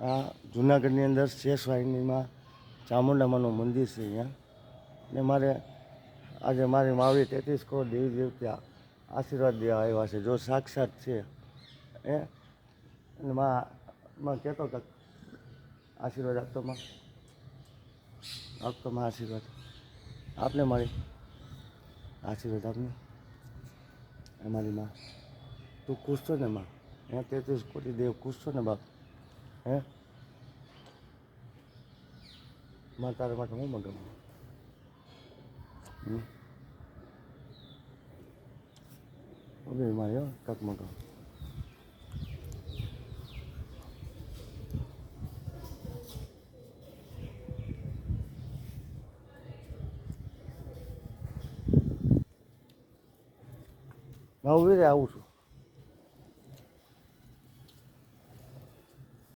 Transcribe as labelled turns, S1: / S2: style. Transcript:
S1: આ જુનાગઢની અંદર શેષવાહિનીમાં ચામુંડામાનું મંદિર છે અહીંયા. ને મારે આજે મારી માવી તેત્રીસ કરોડ દેવી દેવતા આશીર્વાદ દેવા આવ્યા છે, જો સાક્ષાત છે. એ અને માં કહેતો કે આશીર્વાદ આપતો માં. આપતો માં આશીર્વાદ. આપને મારી આશીર્વાદ આપને. એ મારી માં? તું ખુશ છો ને માં? એ તેત્રીસ કોટી દેવ ખુશ છો ને બાપ? હે? મારે તારા માટે હું હમ. ઓકે મારે કાંક મગાવું. હું વીરે આવું છું.